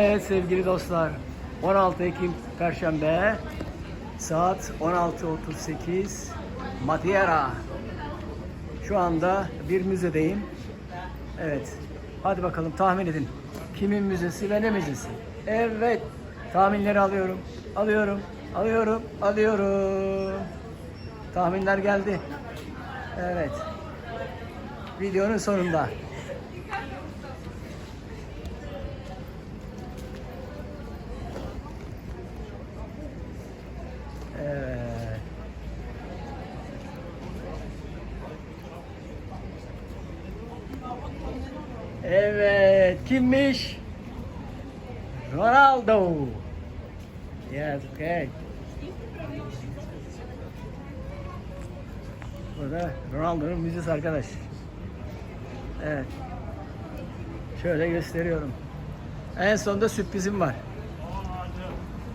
Evet sevgili dostlar 16 Ekim Perşembe saat 16.38 Madeira Şu anda bir müzedeyim. Evet hadi bakalım tahmin edin. Kimin müzesi ve ne müzesi? Evet tahminleri alıyorum. Alıyorum alıyorum alıyorum. Tahminler geldi. Evet videonun sonunda Evet, kimmiş? Ronaldo. Yes, okay. Burada Ronaldo'nun müzesi arkadaş. Evet. Şöyle gösteriyorum. En sonunda sürprizim var.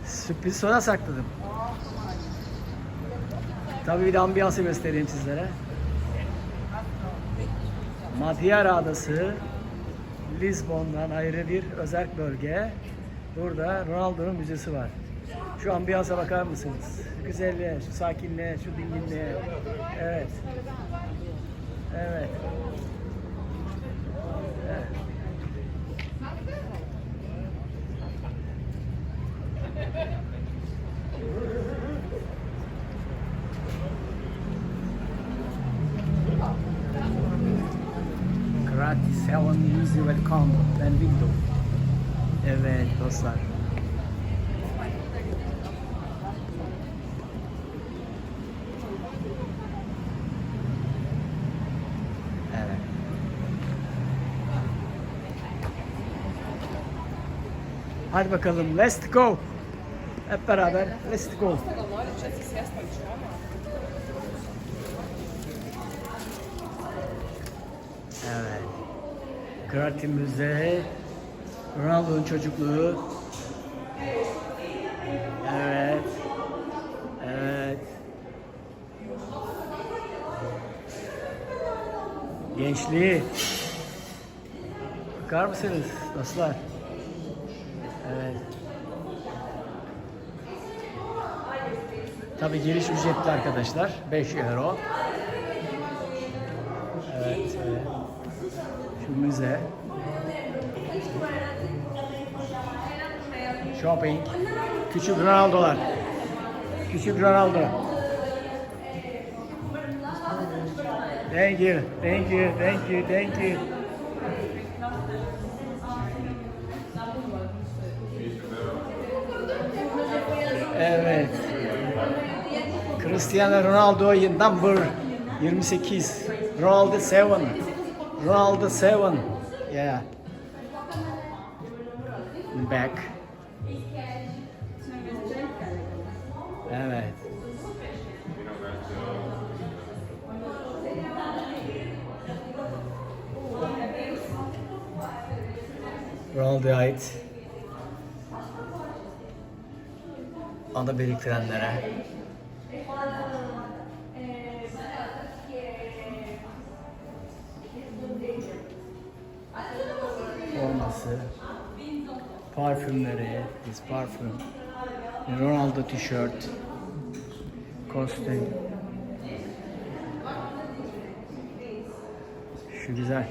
Sürpriz sona sakladım. Tabii bir de ambiyansı göstereyim sizlere. Madeira Adası, Lisbon'dan ayrı bir özel bölge. Burada Ronaldo'nun müzesi var. Şu ambiyansa bakar mısınız? Şu güzelliğe, şu sakinliğe, şu dinginliğe. Evet. Evet. Heaven Easy Welcome Benvindo. Evet dostlar. Hadi bakalım let's go. Hep beraber let's go. Evet. Karate Müze, Ronaldo'nun çocukluğu. Evet. Evet. Gençliği. Bakar mısınız dostlar? Evet. Tabii giriş ücretli arkadaşlar. 5 euro. Evet. evet. Şu müze. Shopping. Küçük Ronaldo'lar. Küçük Ronaldo. Thank you, thank you, thank you, thank you. Evet. Cristiano Ronaldo number 28. Ronaldo 7. Ronaldo 7. Yeah. Back. Evet. Ronaldo'ya ait ana biriktirenlere forması, parfümleri, his parfüm, Ronaldo tişört, kostüm. Şu güzel.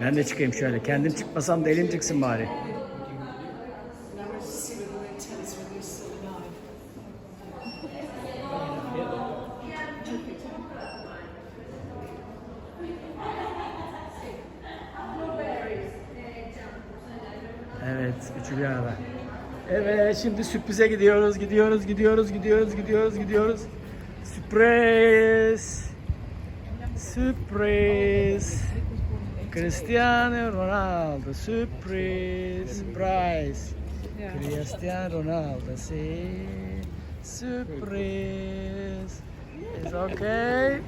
Ben de çıkayım şöyle. Kendim çıkmasam da elim çıksın bari. Evet, üçü bir arada. Evet, şimdi sürprize gidiyoruz, gidiyoruz, gidiyoruz, gidiyoruz, gidiyoruz, gidiyoruz. Sürpriz. Sürpriz. Cristiano Ronaldo, sürpriz, surprise. Cristiano Ronaldo, sí. Sürpriz. Is okay?